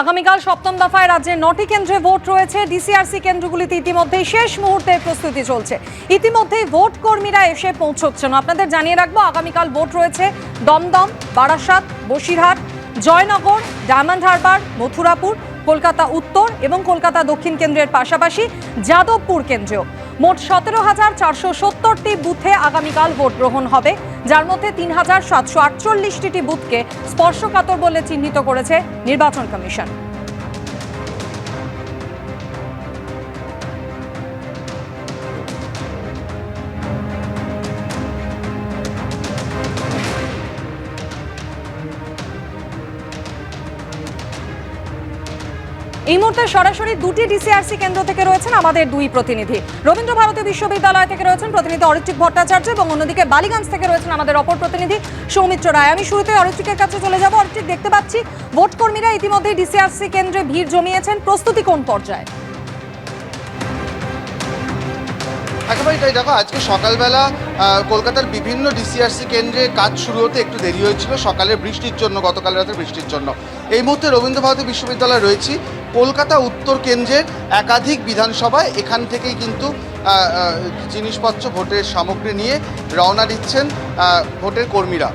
আগামীকাল সপ্তম দফায় রাজ্যের নটি কেন্দ্রে ভোট রয়েছে। ডিসিআরসি কেন্দ্রগুলিতে ইতিমধ্যেই শেষ মুহূর্তের প্রস্তুতি চলছে। ইতিমধ্যেই ভোট কর্মীরা এসে পৌঁছচ্ছেন। আপনাদের জানিয়ে রাখব, আগামীকাল ভোট রয়েছে দমদম, বারাসাত, বসিরহাট, জয়নগর, ডায়মন্ড হারবার, মথুরাপুর, কলকাতা উত্তর এবং কলকাতা দক্ষিণ কেন্দ্রের পাশাপাশি যাদবপুর কেন্দ্রেও। মোট সতেরো হাজার চারশো সত্তরটি বুথে আগামীকাল ভোট গ্রহণ হবে, যার মধ্যে তিন হাজার সাতশো আটচল্লিশটি বুথকে স্পর্শকাতর বলে চিহ্নিত করেছে নির্বাচন কমিশন। এই মুহূর্তে সরাসরি দুটি ডিসিআরসি কেন্দ্র থেকে রয়েছেন আমাদের দুই প্রতিনিধি। রবীন্দ্র ভারতী বিশ্ববিদ্যালয় থেকে রয়েছেন প্রতিনিধি অরিত্রিক ভট্টাচার্য এবং অন্যদিকে বালিগঞ্জ থেকে রয়েছেন আমাদের অপর প্রতিনিধি সৌমিত্র রায়। আমি শুরুতে অরিত্রিকের কাছে চলে যাব। অরিত্রিক, দেখতে পাচ্ছি ভোট কর্মীরা ইতিমধ্যে ডিসিআরসি কেন্দ্রে ভিড় জমিয়েছেন। প্রস্তুতি কোন পর্যায়ে? একেবারেই তাই দেখো, আজকে সকালবেলা কলকাতার বিভিন্ন ডিসিআরসি কেন্দ্রে কাজ শুরু হতে একটু দেরি হয়েছিল। সকালের বৃষ্টির জন্য, গতকাল রাতের বৃষ্টির জন্য। এই মুহূর্তে রবীন্দ্র ভারতী বিশ্ববিদ্যালয়ে রয়েছি। কলকাতা উত্তর কেন্দ্রের একাধিক বিধানসভায় এখান থেকেই কিন্তু জিনিসপত্র, ভোটের সামগ্রী নিয়ে রওনা দিচ্ছেন ভোটের কর্মীরা।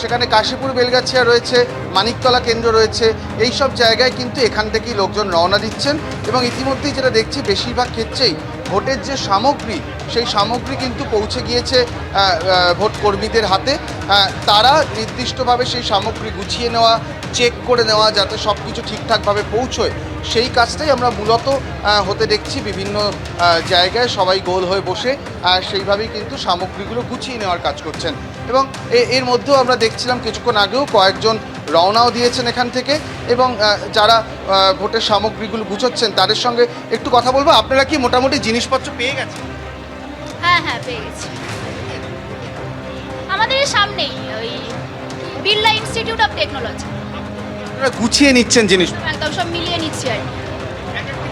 সেখানে কাশীপুর, বেলগাছিয়া রয়েছে, মানিকতলা কেন্দ্র রয়েছে। এই সব জায়গায় কিন্তু এখান থেকেই লোকজন রওনা দিচ্ছেন এবং ইতিমধ্যেই যেটা দেখছি, বেশিরভাগ ক্ষেত্রেই ভোটের যে সামগ্রী, সেই সামগ্রী কিন্তু পৌঁছে গিয়েছে ভোট কর্মীদের হাতে। তারা নির্দিষ্টভাবে সেই সামগ্রী গুছিয়ে নেওয়া চেক করে নেওয়া, যাতে সব কিছু ঠিকঠাকভাবে পৌঁছয়, সেই কাজটাই আমরা মূলত হতে দেখছি বিভিন্ন জায়গায় সবাই গোল হয়ে বসে সেইভাবেই কিন্তু সামগ্রীগুলো গুছিয়ে নেওয়ার কাজ করছেন। এবং এর মধ্যেও আমরা দেখছিলাম কিছুক্ষণ আগেও কয়েকজন রওনাও দিয়েছেন এখান থেকে এবং যারা ভোটের সামগ্রীগুলো গুছোচ্ছেন তাদের সঙ্গে একটু কথা বলব। আপনারা কি মোটামুটি জিনিসপত্র পেয়ে গেছেন? হ্যাঁ হ্যাঁ পেয়ে গেছি। আমাদের সামনেই ওই বিড়লা ইনস্টিটিউট অফ টেকনোলজি। আপনারা গুছিয়ে নিচ্ছেন জিনিস একদম সব মিলিয়ে নিচ্ছি আর।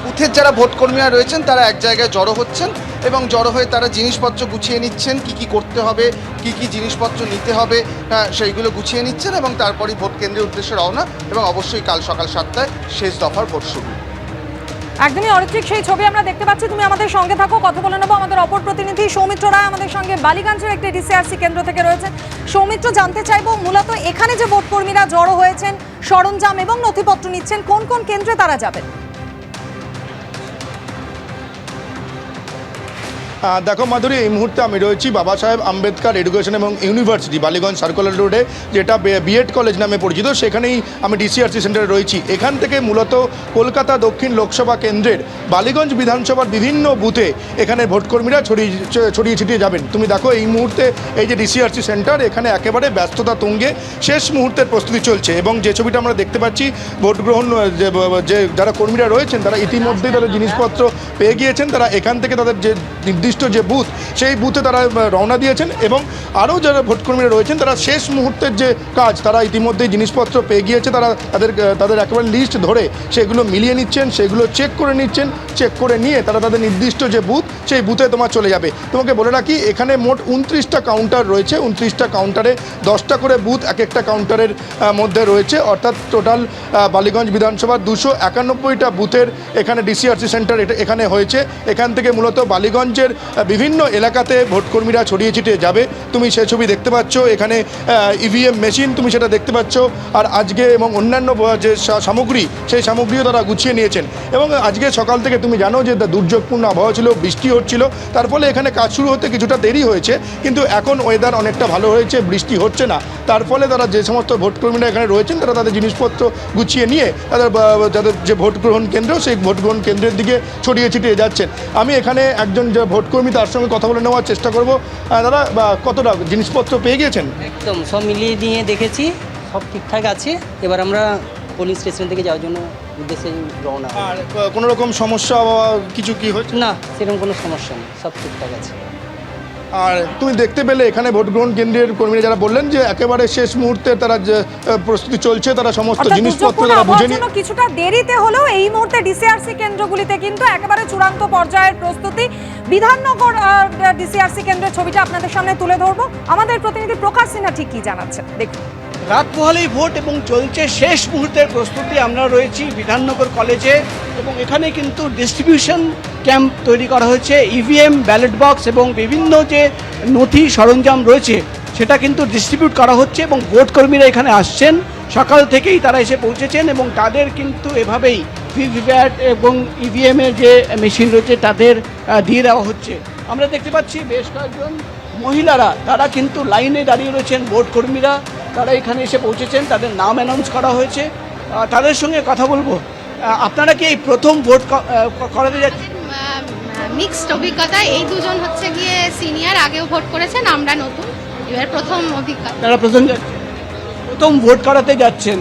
বুথের যারা ভোট কর্মীরা রয়েছেন তারা এক জায়গায় জড়ো হচ্ছেন। এবং জড়ো হয়ে তারা জিনিসপত্র গুছিয়ে নিচ্ছেন কি কি করতে হবে কি কি জিনিসপত্র নিতে হবে আহ, সেইগুলো গুছিয়ে নিচ্ছেন এবং তারপরেই ভোট কেন্দ্রের উদ্দেশ্যে রওনা এবং অবশ্যই কাল সকাল সাতটায় শেষ দফার ভোট শুরু। একদমই অরিত্রিক সেই ছবি আমরা দেখতে পাচ্ছি। তুমি আমাদের সঙ্গে থাকো কথা বলে নেব আমাদের অপর প্রতিনিধি সৌমিত্র রায় আমাদের সঙ্গে বালিগঞ্জের একটি ডিসিআরসি কেন্দ্র থেকে রয়েছে সৌমিত্র জানতে চাইব মূলত এখানে যে ভোট কর্মীরা জড়ো হয়েছেন সরঞ্জাম এবং নথিপত্র নিচ্ছেন কোন কোন কেন্দ্রে তারা যাবেন? দেখো মাধুরী, এই মুহূর্তে আমি রয়েছি বাবা সাহেব আম্বেদকর এডুকেশন এবং ইউনিভার্সিটি বালিগঞ্জ সার্কুলার রোডে যেটা বিএড কলেজ নামে পরিচিত। সেখানেই আমি ডিসিআরসি সেন্টারে রয়েছি। এখান থেকে মূলত কলকাতা দক্ষিণ লোকসভা কেন্দ্রের বালিগঞ্জ বিধানসভার বিভিন্ন বুথে এখানে ভোটকর্মীরা ছড়িয়ে ছড়িয়ে ছিটিয়ে যাবেন। তুমি দেখো এই মুহূর্তে এই যে ডিসিআরসি সেন্টার এখানে একেবারে ব্যস্ততা তুঙ্গে শেষ মুহূর্তের প্রস্তুতি চলছে এবং যে ছবিটা আমরা দেখতে পাচ্ছি, ভোট গ্রহণ যে যারা কর্মীরা রয়েছেন, তারা ইতিমধ্যেই তাদের জিনিসপত্র পেয়ে গিয়েছেন। তারা এখান থেকে তাদের যে নির্দিষ্ট যে বুথ, সেই বুথে তারা রওনা দিয়েছেন এবং আরও যারা ভোটকর্মীরা রয়েছেন, তারা শেষ মুহূর্তের যে কাজ, তারা ইতিমধ্যেই জিনিসপত্র পেয়ে গিয়েছে, তারা তাদের তাদের একেবারে লিস্ট ধরে সেগুলো মিলিয়ে নিচ্ছেন, সেগুলো চেক করে নিচ্ছেন চেক করে নিয়ে তারা তাদের নির্দিষ্ট যে বুথ, সেই বুথে তোমার চলে যাবে। তোমাকে বলে রাখি, এখানে মোট উনত্রিশটা কাউন্টার রয়েছে, উনত্রিশটা কাউন্টারে দশটা করে বুথ এক একটা কাউন্টারের মধ্যে রয়েছে। অর্থাৎ টোটাল বালিগঞ্জ বিধানসভার দুশো একানব্বইটা বুথের এখানে ডিসিআরসি সেন্টার এটা এখানে হয়েছে। এখান থেকে মূলত বালিগঞ্জের বিভিন্ন এলাকাতে ভোটকর্মীরা ছড়িয়ে ছিটিয়ে যাবে। তুমি সে ছবি দেখতে পাচ্ছ, এখানে ইভিএম মেশিন তুমি সেটা দেখতে পাচ্ছ। আর আজকে এবং অন্যান্য যে সামগ্রী, সেই সামগ্রীও তারা গুছিয়ে নিয়েছেন। এবং আজকে সকাল থেকে তুমি জানো যে দুর্যোগপূর্ণ আবহাওয়া ছিল, বৃষ্টি হচ্ছিল। তার ফলে এখানে কাজ শুরু হতে কিছুটা দেরি হয়েছে। কিন্তু এখন ওয়েদার অনেকটা ভালো হয়েছে, বৃষ্টি হচ্ছে না। তার ফলে তারা যে সমস্ত ভোটকর্মীরা এখানে রয়েছেন তারা তাদের জিনিসপত্র গুছিয়ে নিয়ে তাদের যাদের যে ভোট গ্রহণ কেন্দ্র সেই ভোট গ্রহণ কেন্দ্রের দিকে ছড়িয়ে ছিটিয়ে যাচ্ছেন। আমি এখানে একজন যে ভোটকর্মী তার সঙ্গে কথা বলে নেওয়ার চেষ্টা করব। দাদা বা কতটা জিনিসপত্র পেয়ে গিয়েছেন? একদম সব মিলিয়ে নিয়ে দেখেছি সব ঠিকঠাক আছে। এবার আমরা পোলিং স্টেশন থেকে যাওয়ার জন্য উদ্দেশ্যে রওনা। আর কোনো রকম সমস্যা বা কিছু কি হয়েছে? না সেরকম কোনো সমস্যা নেই সব ঠিকঠাক আছে। আর তুমি দেখতে পেলে এখানে ভোট গ্রহণ কেন্দ্রের কর্মীরা যারা বললেন যে একেবারে শেষ মুহূর্তে তারা যে আহ, প্রস্তুতি চলছে তারা সমস্ত জিনিসপত্র তারা বুঝে নিয়ে কিছুটা দেরিতে হলেও এই মুহূর্তে ডিসিআরসি কেন্দ্রগুলিতে কিন্তু একেবারে চূড়ান্ত পর্যায়ের প্রস্তুতি। বিধাননগর ডিসিআরসি কেন্দ্রের ছবিটা আপনাদের সামনে তুলে ধরবো। আমাদের প্রতিনিধি প্রকাশ সিনহা ঠিক কি জানাচ্ছে দেখুন। রাত পোহালেই ভোট এবং চলছে শেষ মুহূর্তের প্রস্তুতি। আমরা রয়েছি বিধাননগর কলেজে এবং এখানে কিন্তু ডিস্ট্রিবিউশন ক্যাম্প তৈরি করা হয়েছে ইভিএম ব্যালট বক্স এবং বিভিন্ন যে নথি সরঞ্জাম রয়েছে, সেটা কিন্তু ডিস্ট্রিবিউট করা হচ্ছে এবং ভোট কর্মীরা এখানে আসছেন। সকাল থেকেই তারা এসে পৌঁছেছেন এবং তাদের কিন্তু এভাবেই ভিভিপ্যাট এবং ইভিএমের যে মেশিন রয়েছে, তাদের দিয়ে দেওয়া হচ্ছে। আমরা দেখতে পাচ্ছি বেশ কয়েকজন মহিলারা, তারা কিন্তু লাইনে দাঁড়িয়ে রয়েছেন ভোট কর্মীরা। তারা এখানে এসে পৌঁছেছেন, তাদের নাম অ্যানাউন্স করা হয়েছে। তাদের সঙ্গে কথা বলব। আপনারা কি এই প্রথম ভোট করাতে যাচ্ছেন? মিক্সড অভিজ্ঞতা এই দুজন হচ্ছে গিয়ে সিনিয়র আগেও ভোট করেছেন আমরা নতুন। এবার প্রথম অভিজ্ঞতা। তারা প্রথম প্রথম ভোট করাতে যাচ্ছেন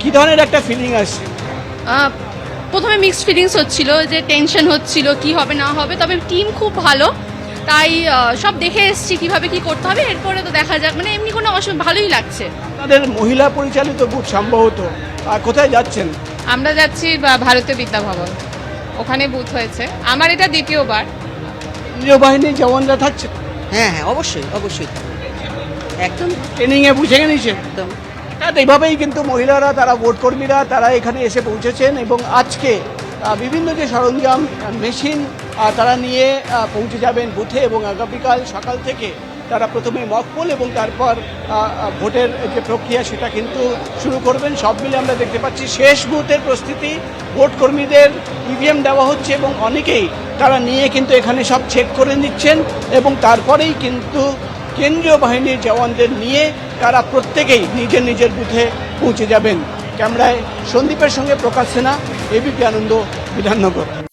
কি ধরনের একটা ফিলিং আসছে? প্রথমে মিক্সড ফিলিংস হচ্ছিল যে টেনশন হচ্ছিল কি হবে না হবে তবে টিম খুব ভালো। তাই সব দেখে এসেছি কীভাবে কি করতে হবে এরপরে তো দেখা যাক। মানে এমনি কোনো অসুবিধা ভালোই লাগছে। তাদের মহিলা পরিচালিত বুথ সম্ভবত আর কোথায় যাচ্ছেন? আমরা যাচ্ছি ভারতীয় বিদ্যা ভবন। ওখানে বুথ হয়েছে। আমার এটা দ্বিতীয়বার। কেন্দ্রীয় বাহিনীর জওয়ানরা থাকছে? হ্যাঁ হ্যাঁ অবশ্যই অবশ্যই একদম। ট্রেনিংয়ে বুঝে নিয়েছেন একদম। অর্থাৎ এইভাবেই কিন্তু মহিলারা তারা ভোট কর্মীরা তারা এখানে এসে পৌঁছেছেন এবং আজকে বিভিন্ন যে সরঞ্জাম মেশিন তারা নিয়ে পৌঁছে যাবেন বুথে এবং আগামীকাল সকাল থেকে তারা প্রথমে মকপল এবং তারপর ভোটের যে প্রক্রিয়া সেটা কিন্তু শুরু করবেন। সব মিলে আমরা দেখতে পাচ্ছি শেষ মুহূর্তের প্রস্তুতি। ভোট কর্মীদের ইভিএম দেওয়া হচ্ছে এবং অনেকেই তারা নিয়ে কিন্তু এখানে সব চেক করে নিচ্ছেন এবং তারপরেই কিন্তু কেন্দ্রীয় বাহিনীর জওয়ানদের নিয়ে তারা প্রত্যেকেই নিজের নিজের বুথে পৌঁছে যাবেন। ক্যামেরায় সন্দীপের সঙ্গে প্রকাশ সেনা এবিপি আনন্দ, বিধাননগর।